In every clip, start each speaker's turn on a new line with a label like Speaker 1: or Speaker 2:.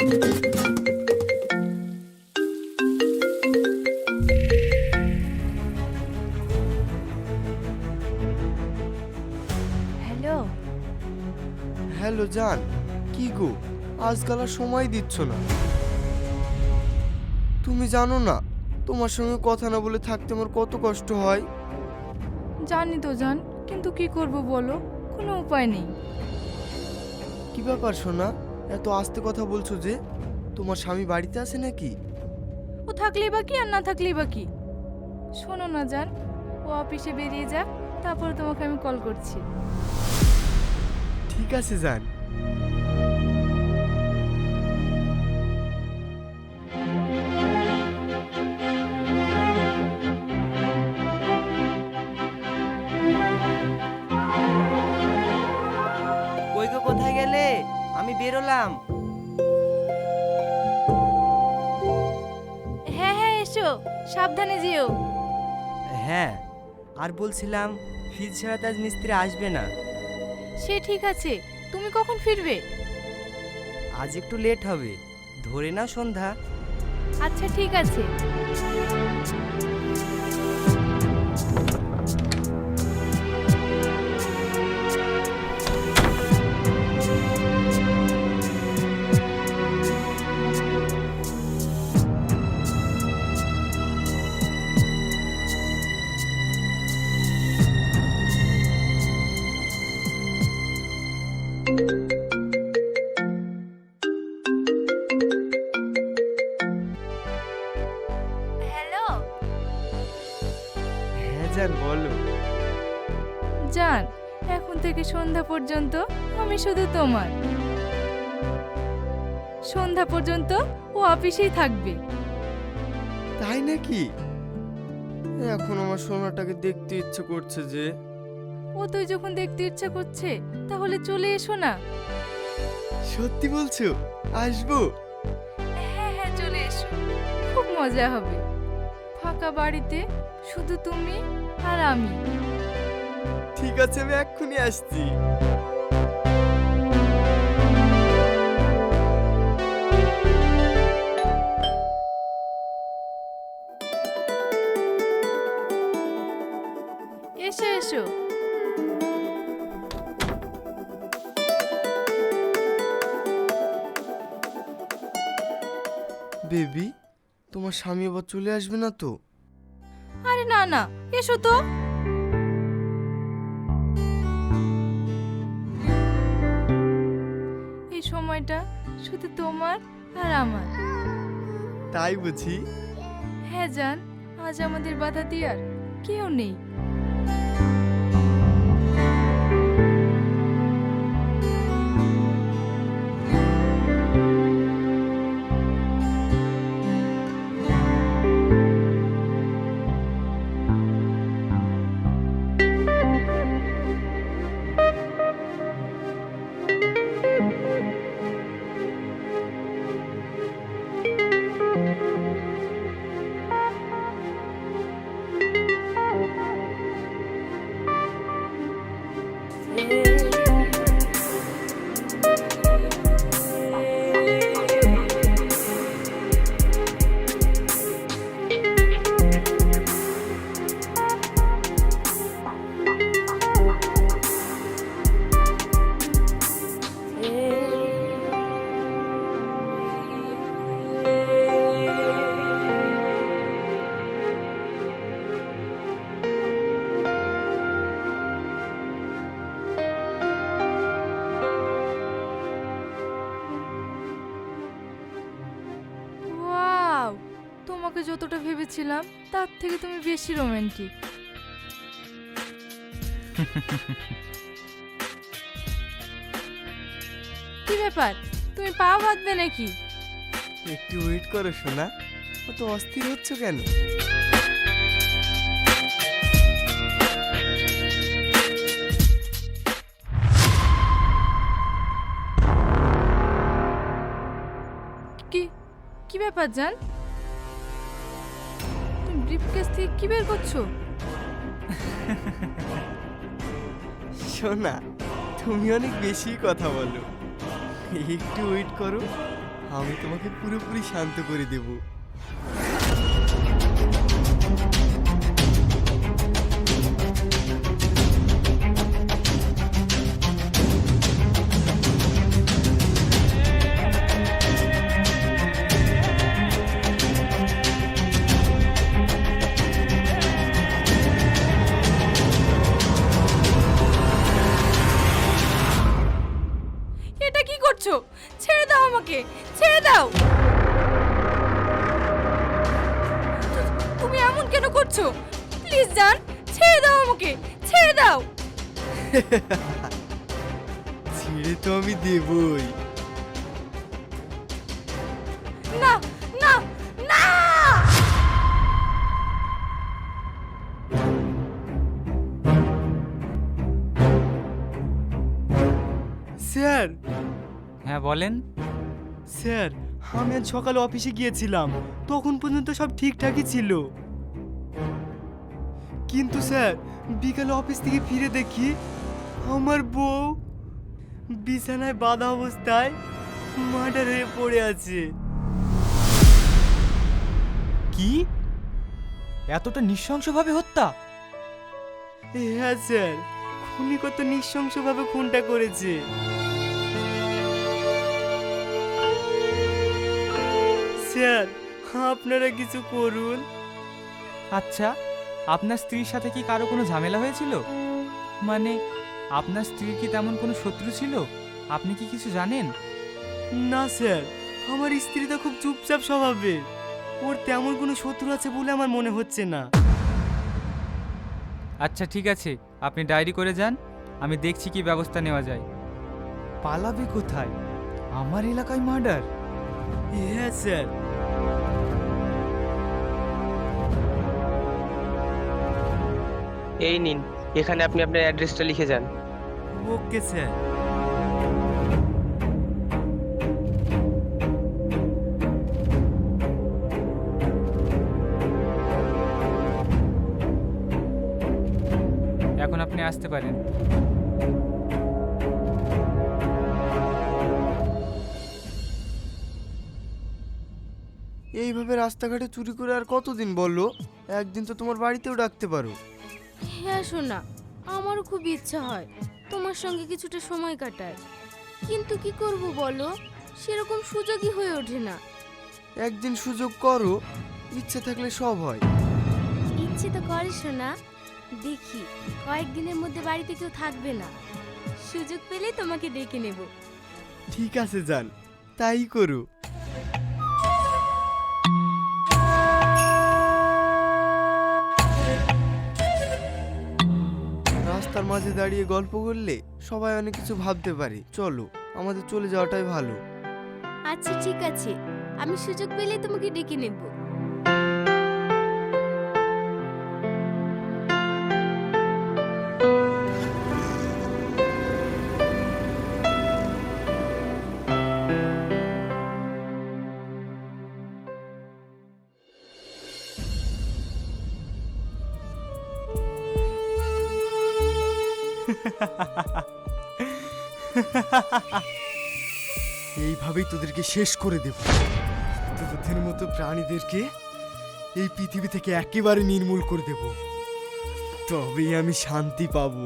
Speaker 1: Hello.
Speaker 2: Hello জান কি গো? আজকাল আর সময় দিচ্ছ না। তুমি জানো না তোমার সঙ্গে কথা না বলে থাকতে আমার কত কষ্ট হয়।
Speaker 1: জানি তো জান কিন্তু কি করব বলো? কোনো উপায় নেই।
Speaker 2: কি ব্যাপার সোনা? এত আস্তে কথা বলছো যে তোমার স্বামী বাড়িতে আছে নাকি?
Speaker 1: ও থাকলে বা কি আর না থাকলে বা কি? শোনো না যান ও অফিসে বেরিয়ে যাক তারপর তোমাকে আমি কল করছি।
Speaker 2: ঠিক আছে জান।
Speaker 3: আমি বেরোলাম।
Speaker 1: হ্যাঁ হ্যাঁ এসো। সাবধানে যেও।
Speaker 3: হ্যাঁ আর বলছিলাম ফিজ ছাড়া তো আজ মিস্ত্রি আসবে না।
Speaker 1: সে ঠিক আছে। তুমি কখন ফিরবে?
Speaker 3: আজ একটু লেট হবে। ধরে না সন্ধ্যা।
Speaker 1: আচ্ছা ঠিক আছে। পর্যন্ত আমি শুধু তোমার। সন্ধ্যা পর্যন্ত ও অফিসেই থাকবে।
Speaker 2: তাই নাকি? এখন আমার সোনাটাকে দেখতে ইচ্ছে করছে যে।
Speaker 1: ও তুই যখন দেখতে ইচ্ছা করছে তাহলে চলে এসো না।
Speaker 2: সত্যি বলছো? আসব?
Speaker 1: হ্যাঁ হ্যাঁ চলে এসো। খুব মজা হবে। ফাঁকা বাড়িতে শুধু তুমি আর আমি।
Speaker 2: ঠিক আছে আমি এক্ষুনি আসছি। তোমার স্বামী আবার চলে আসবে না তো?
Speaker 1: আরে না না এসো তো। এই সময়টা শুধু তোমার আর আমার।
Speaker 2: তাই বুঝি?
Speaker 1: হ্যাঁ জান আজ আমাদের বাধা দেওয়ার কেউ নেই। তার থেকে তুমি বেশি রোমান্টিক কি ব্যাপার? তুমি পা বাঁধবে নাকি?
Speaker 2: একটু ওয়েট করো সোনা। অত অস্থির হচ্ছ কেন?
Speaker 1: কি কি ব্যাপার জান? তুমি থেকে কি বের করছ?
Speaker 2: শোনা, তুমি অনেক বেশি কথা বলো। একটু ওয়েট করো, আমি তোমাকে পুরোপুরি শান্ত করে দেব।
Speaker 3: হ্যাঁ বলেন?
Speaker 2: স্যার আমি আজ সকালে অফিসে গিয়েছিলাম। তখন পর্যন্ত সব ঠিকঠাকই ছিল। কিন্তু স্যার বিকালে অফিস থেকে ফিরে দেখি আমার বউ বিছানায় বাঁধা অবস্থায় মার্ডার হয়ে পড়ে আছে।
Speaker 3: কি? এতটা নৃশংসভাবে হত্যা?
Speaker 2: হ্যাঁ স্যার। খুনি কত নৃশংসভাবে খুনটা করেছে। স্যার আপনারা কিছু করুন।
Speaker 3: আচ্ছা আপনার স্ত্রীর সাথে কি কারও কোনো ঝামেলা হয়েছিল? মানে আপনার স্ত্রীর কি তেমন কোনো শত্রু ছিল? আপনি কি কিছু জানেন?
Speaker 2: না স্যার আমার স্ত্রী তো খুব চুপচাপ স্বভাবের। ওর তেমন কোনো শত্রু আছে বলে আমার মনে হচ্ছে না।
Speaker 3: আচ্ছা ঠিক আছে আপনি ডায়েরি করে যান আমি দেখছি কি ব্যবস্থা নেওয়া যায়। পালাবে কোথায়? আমার এলাকায় মার্ডার।
Speaker 2: হ্যাঁ স্যার।
Speaker 4: এই নিন এখানে আপনি আপনার অ্যাড্রেসটা লিখে যান।
Speaker 2: Okay sir.
Speaker 3: এখন আপনি আসতে পারেন।
Speaker 2: এইভাবে রাস্তাঘাটে চুরি করে আর কতদিন বলল? একদিন তো তোমার বাড়িতেও ডাকতে পারো।
Speaker 5: হ্যাঁ শোনা আমারও খুব ইচ্ছা হয় তোমার সঙ্গে কিছুটা সময় কাটায়। কিন্তু কি করব বলো? সেরকম সুযোগই হয়ে ওঠে না।
Speaker 2: একদিন সুযোগ করো ইচ্ছে থাকলে সব হয়।
Speaker 5: ইচ্ছে তো করে শোনা দেখি কয়েকদিনের মধ্যে বাড়িতে কেউ থাকবে না। সুযোগ পেলে তোমাকে ডেকে নেব।
Speaker 2: ঠিক আছে যান তাই করো। রাস্তার মাঝে দাঁড়িয়ে গল্প করলে সবাই অনেক কিছু ভাবতে পারে। চলো, আমাদের চলে যাওয়াটাই ভালো।
Speaker 5: আচ্ছা ঠিক আছে। আমি সুযোগ পেলে তোমাকে ডেকে নেব।
Speaker 2: এইভাবেই তোদেরকে শেষ করে দেব। তোদের মতো প্রাণীদেরকে এই পৃথিবী থেকে একেবারে নির্মূল করে দেব। তবেই আমি শান্তি পাবো।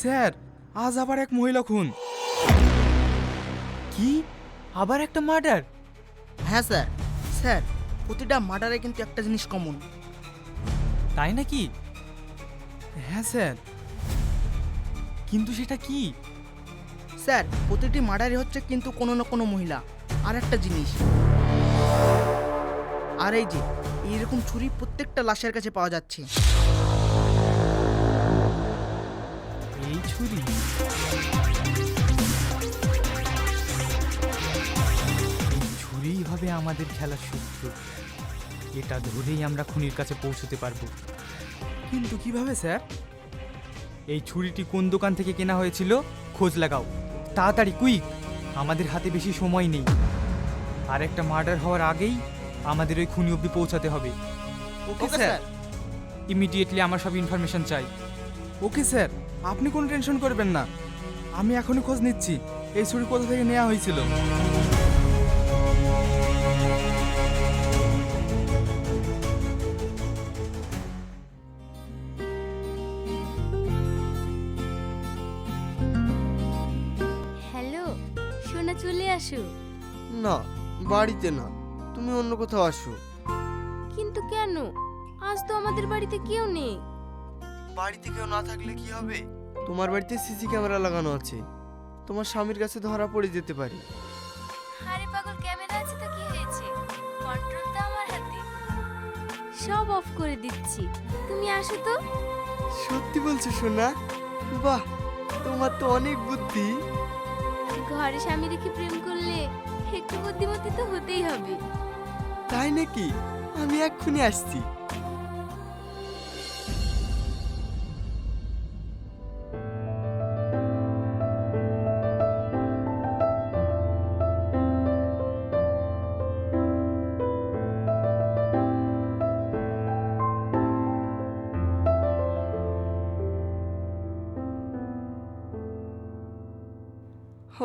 Speaker 3: স্যার, আজ আবার এক মহিলা খুন। কি? আবার একটা মার্ডার?
Speaker 6: হ্যাঁ স্যার। স্যার প্রতিটা মার্ডারে কিন্তু একটা জিনিস কমন
Speaker 3: তাই নাকি? হ্যাঁ স্যার। কিন্তু সেটা কি?
Speaker 6: স্যার প্রতিটি মার্ডারে হচ্ছে কিন্তু কোনো না কোনো মহিলা। আর একটা জিনিস। আর এই যে এইরকম ছুরি প্রত্যেকটা লাশের কাছে পাওয়া যাচ্ছে।
Speaker 3: এই ছুরি এই হবে আমাদের খেলার সূত্র এটা ধরেই আমরা খুনির কাছে পৌঁছতে পারব। কিন্তু কীভাবে স্যার? এই ছুরিটি কোন দোকান থেকে কেনা হয়েছিল খোঁজ লাগাও। তাড়াতাড়ি কুইক! আমাদের হাতে বেশি সময় নেই। আর একটা মার্ডার হওয়ার আগেই আমাদের ওই খুনি অবধি পৌঁছাতে হবে।
Speaker 6: Okay sir.
Speaker 3: ইমিডিয়েটলি আমার সব ইনফরমেশন চাই।
Speaker 7: Okay sir. আপনি কোনো টেনশন করবেন না। আমি এখনই খোঁজ নিচ্ছি। এই ছুরি কোথা থেকে নেওয়া হয়েছিল?
Speaker 2: বাড়িতে না তুমি অন্য কোথাও আসো।
Speaker 5: কিন্তু কেন? আজ তো আমাদের বাড়িতে কেউ নেই।
Speaker 2: বাড়িতে কেউ না থাকলে কি হবে? তোমার বাড়িতে সিসি ক্যামেরা লাগানো আছে। তোমার স্বামীর কাছে ধরা পড়ে যেতে পারি।
Speaker 5: আরে পাগল ক্যামেরা আছে তো কি হয়েছে? কন্ট্রোল তো আমার হাতে। সব অফ করে দিচ্ছি। তুমি আসো তো।
Speaker 2: সত্যি বলছো সোনা? বাহ তোমার তো অনেক বুদ্ধি।
Speaker 5: ঘরে স্বামী রেখে প্রেম করলে একটু বুদ্ধিমতী তো হতেই হবে।
Speaker 2: তাই নাকি? আমি এক্ষুনি আসছি।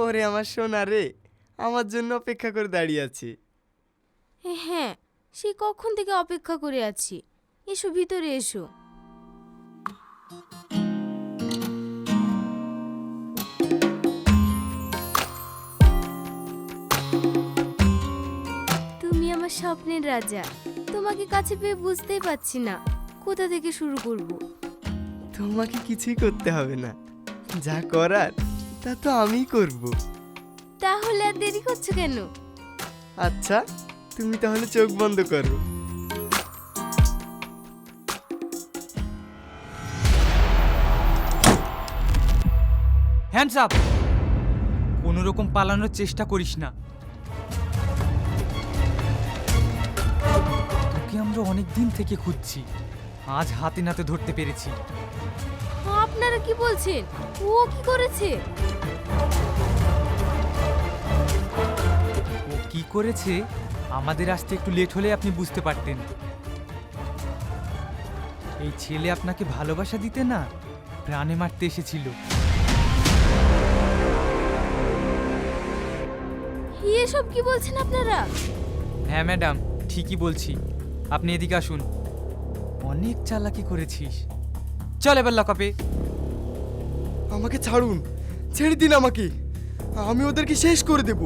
Speaker 2: ওরে আমার সোনা রে। আমার জন্য অপেক্ষা করে দাঁড়িয়ে আছে।
Speaker 5: হ্যাঁ সে কখন থেকে অপেক্ষা করে আছি? এসো ভিতরে এসো। তুমি আমার স্বপ্নের রাজা। তোমাকে কাছে পেয়ে বুঝতেই পারছি না। কোথা থেকে শুরু করব?
Speaker 2: তোমাকে কিছুই করতে হবে না। যা করার তা তো আমিই করব।
Speaker 5: তাহলে আর দেরি করছ কেন?
Speaker 2: আচ্ছা তুমি তাহলে চোখ বন্ধ করো।
Speaker 3: হ্যান্ডস আপ কোনো রকম পালানোর চেষ্টা করিস না। তোকে আমরা অনেক দিন থেকে খুঁজছি। আজ হাতে নাতে ধরতে পেরেছি।
Speaker 5: আপনারা কি বলছেন? ও কি করেছে?
Speaker 3: কি করেছে? আমাদের আসতে একটু লেট হলে আপনি বুঝতে পারতেন। এই ছেলে আপনাকে ভালোবাসা দিতে না প্রাণে মারতে এসেছিল।
Speaker 5: এসব কি বলছেন আপনারা?
Speaker 3: হ্যাঁ ম্যাডাম ঠিকই বলছি। আপনি এদিকে আসুন। অনেক চালাকি করেছিস। চল এবার লকআপে
Speaker 2: আমাকে ছাড়ুন। ছেড়ে দিন আমাকে। আমি ওদেরকে শেষ করে দেব।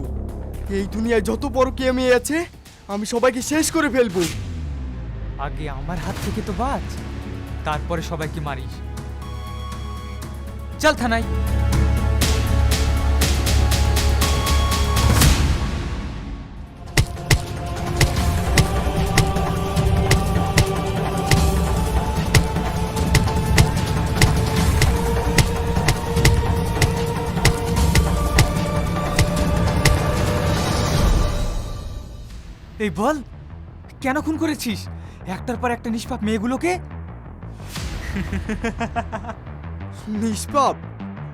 Speaker 2: এই দুনিয়ায় যত বড় কে মেয়ে আছে, আমি সবাইকে শেষ করে ফেলব।
Speaker 3: আগে আমার হাত থেকে তো বাঁচ, তারপরে সবাইকে মারিস। চল থানায়। এই বল কেন খুন করেছিস? একটার পর একটা নিষ্পাপ মেয়েগুলোকে?
Speaker 2: নিষ্পাপ?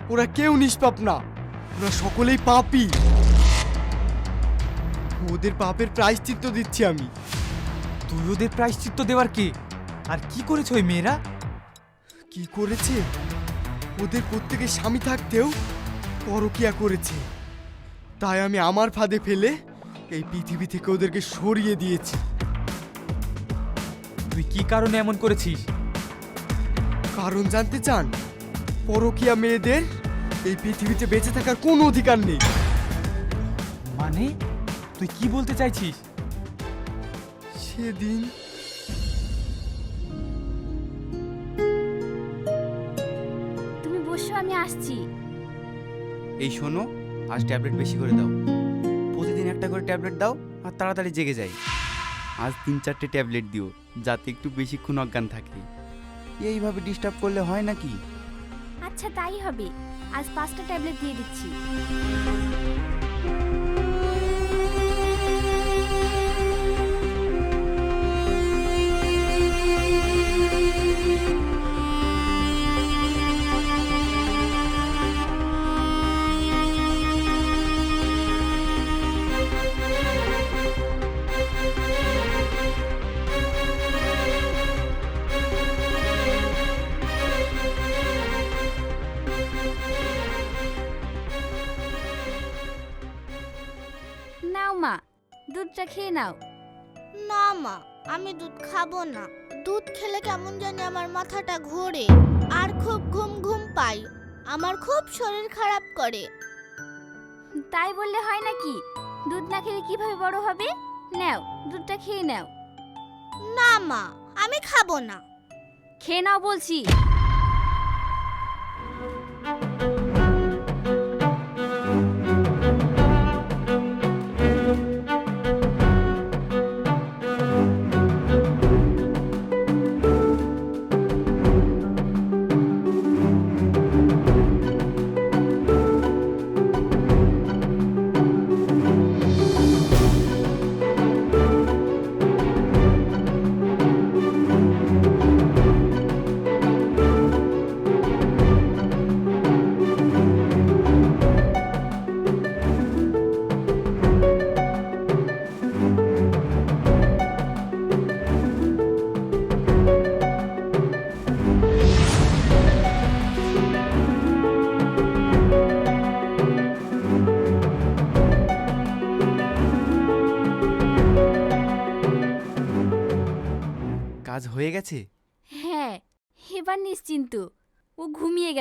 Speaker 2: ওরা কেউ নিষ্পাপ না। ওরা সকলেই পাপি। ওদের পাপের প্রায়শ্চিত্ত দিচ্ছি আমি।
Speaker 3: তুই ওদের প্রায়শ্চিত্ত দেওয়ার কে? আর কি করেছে ওই মেয়েরা?
Speaker 2: কি করেছে? ওদের প্রত্যেকের স্বামী থাকতেও পরকিয়া করেছে। তাই আমি আমার ফাঁদে ফেলে এই পৃথিবী থেকে ওদেরকে সরিয়ে দিয়েছি।
Speaker 3: তুই কি কারণে এমন করেছিস?
Speaker 2: কারণ জানতে চান পরকিয়া মেয়েদের এই পৃথিবীতে বেঁচে থাকার কোনো অধিকার নেই।
Speaker 3: মানে? তুই কি বলতে চাইছিস?
Speaker 2: সেদিন
Speaker 5: তুমি বসো আমি আসছি।
Speaker 7: এই শোনো আজ ট্যাবলেট বেশি করে দাও। প্রতিদিন একটা করে ট্যাবলেট দাও আর তাড়াতাড়ি জেগে যাই। আজ তিন চারটে ট্যাবলেট দিও, যাতে একটু বেশিক্ষণ অজ্ঞান থাকে। এইভাবে ডিস্টার্ব করলে হয় নাকি?
Speaker 5: আচ্ছা তাই হবে। আজ পাঁচটা ট্যাবলেট দিয়ে দিচ্ছি।
Speaker 8: নাও মা। দুধটা খেয়ে নাও।
Speaker 9: না মা আমি দুধ খাব না। দুধ খেলে কেমন জানি আমার মাথাটা ঘোরে। আর খুব ঘুম ঘুম পাই। আমার খুব শরীর খারাপ করে।
Speaker 8: তাই বললে হয় নাকি? দুধ না খেলে কীভাবে বড় হবে? নাও দুধটা খেয়ে নাও।
Speaker 9: না মা আমি খাব না।
Speaker 8: খেয়ে নাও বলছি।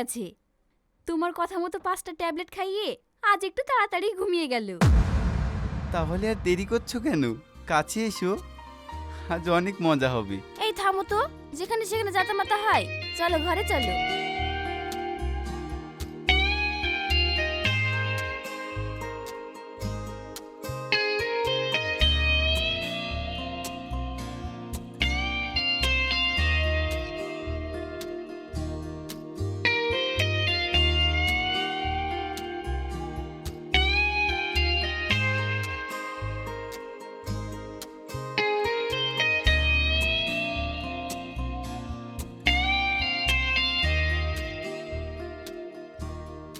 Speaker 7: গেছে।
Speaker 8: তোমার কথা মতো পাঁচটা ট্যাবলেট খাইয়ে আজ একটু তাড়াতাড়ি ঘুমিয়ে গেল।
Speaker 7: তাহলে আর দেরি করছ কেন? কাছে এসো। আজ অনেক মজা হবে।
Speaker 8: এই থামো তো যেখানে সেখানে যাতামাতা হয়। চলো ঘরে চলো।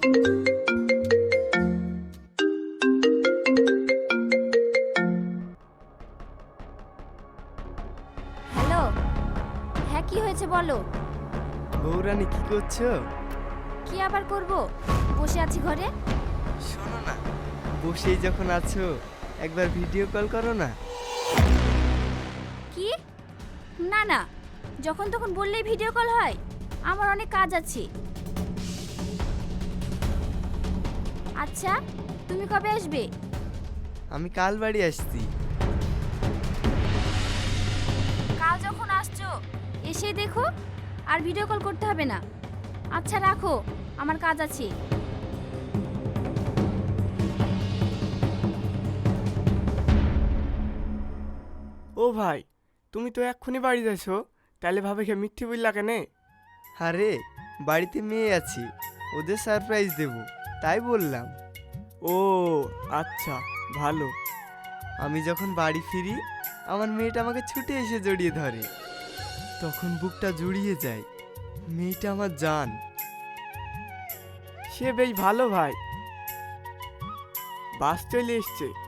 Speaker 8: হ্যালো। হ্যাঁ কি হয়েছে বলো?
Speaker 2: বৌরানি কি করছ?
Speaker 8: কি আবার করব? বসে আছি ঘরে?
Speaker 2: শোনো না বসেই যখন আছো একবার ভিডিও কল করো না।
Speaker 8: কি? না না যখন তখন বললেই ভিডিও কল হয়। আমার অনেক কাজ আছে। আচ্ছা তুমি কবে আসবে?
Speaker 2: আমি কাল বাড়ি আসছি।
Speaker 8: কাল যখন আসছো এসে দেখো আর ভিডিও কল করতে হবে না। আচ্ছা রাখো আমার কাজ আছে।
Speaker 10: ও ভাই তুমি তো এক্ষুনি বাড়ি যাচ্ছো তাহলে ভাবে কে মিথ্যে বললা কেনে?
Speaker 2: আরে বাড়িতে মেয়ে আছে ওদের সারপ্রাইজ দেব। তাই বললাম।
Speaker 10: ও আচ্ছা ভালো।
Speaker 2: আমি যখন বাড়ি ফিরি, আমার মেয়েটা আমাকে ছুটে এসে জড়িয়ে ধরে। তখন বুকটা জুড়িয়ে যায়। মেয়েটা আমার জান।
Speaker 10: সে বেশ ভালো ভাই। বাস চলে এসছে।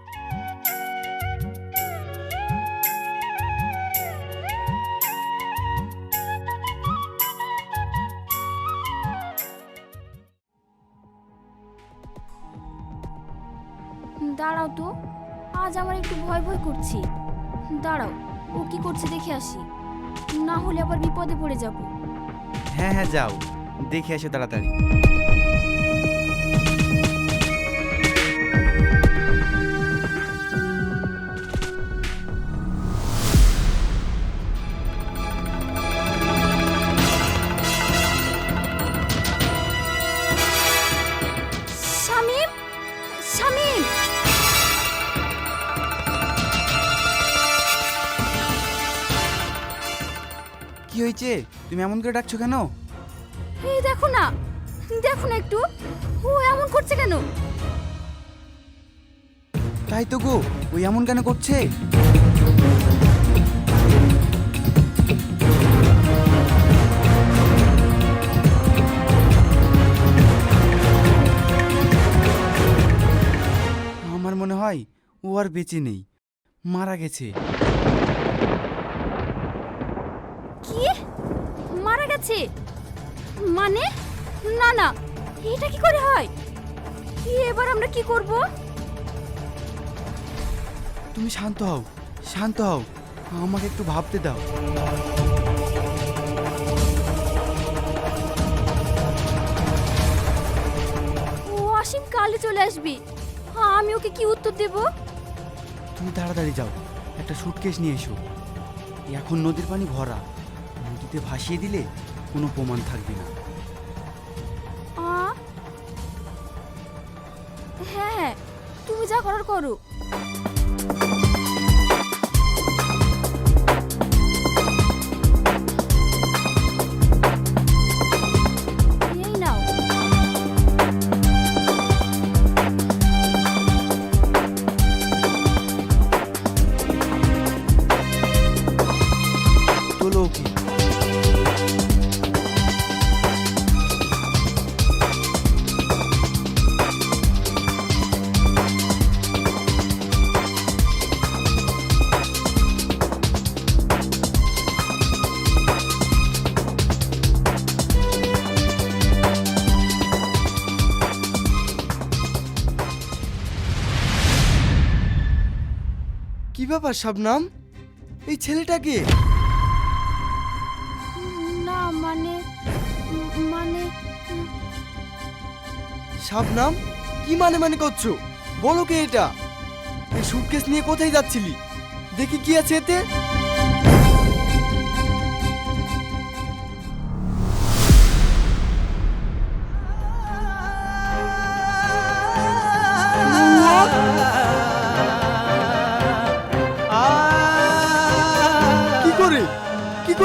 Speaker 8: দাঁড়াও তো। আজ আমার একটু ভয় ভয় করছি। দাঁড়াও, ও কি করছে দেখে আসি। না হলে আবার বিপদে পড়ে যাব।
Speaker 7: হ্যাঁ হ্যাঁ যাও। দেখে আসো তাড়াতাড়ি। কি হয়েছে? তুমি এমন করে ডাকছো কেন?
Speaker 8: এই দেখো না দেখো না একটু। ও এমন করছে কেন?
Speaker 7: তাই তো গো ওই এমন কেন করছে? আমার মনে হয় ও আর বেঁচে নেই। মারা গেছে।
Speaker 8: মানে? না না এটা কি করে হয়? এবার আমরা কি করব?
Speaker 7: তুমি শান্ত হও শান্ত হও আমাকে একটু ভাবতে দাও।
Speaker 8: ও অসীম কালে চলে আসবি। আমি ওকে কি উত্তর দেব?
Speaker 7: তুমি তাড়াতাড়ি যাও একটা সুটকেস নিয়ে এসো। এখন নদীর পানি ভরা নদীতে ভাসিয়ে দিলে কোনো প্রমাণ থাকবে না।
Speaker 8: তুমি যা
Speaker 2: ব্যাপার শাবনাম এই ছেলেটাকে?
Speaker 8: না মানে মানে
Speaker 2: শাবনাম কি মানে মানে করছ? বলো কে এটা? এই সুটকেস নিয়ে কোথায় যাচ্ছিলি? দেখি কি আছে এতে?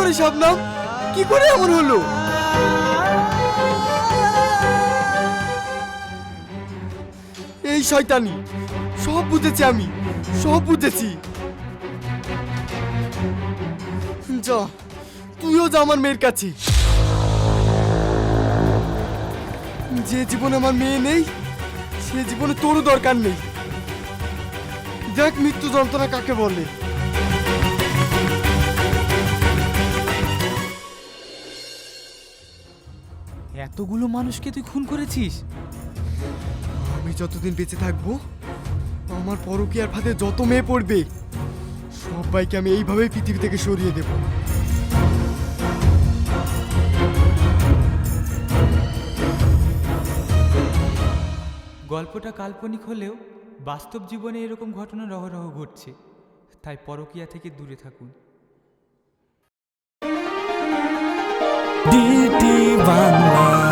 Speaker 2: করে শাবনাম কি করে এমন হলো? এই শয়তানি, সব বুঝেছি আমি, সব বুঝেছি। যা, তুইও যা আমার মেয়ের কাছে। যে জীবনে আমার মেয়ে নেই, সে জীবনে তোরও দরকার নেই। দেখ মৃত্যু যন্ত্রণা কাকে বলে।
Speaker 3: এতগুলো মানুষকে তুই খুন করেছিস?
Speaker 2: আমি যতদিন বেঁচে থাকব আমার পরকীয়ার ফাঁদে যত মেয়ে পড়বে সবাইকে আমি এইভাবেই পৃথিবী থেকে সরিয়ে দেব।
Speaker 3: গল্পটা কাল্পনিক হলেও বাস্তব জীবনে এরকম ঘটনা রহরহ ঘটছে। তাই পরকীয়া থেকে দূরে থাকুন।
Speaker 11: đi vàng là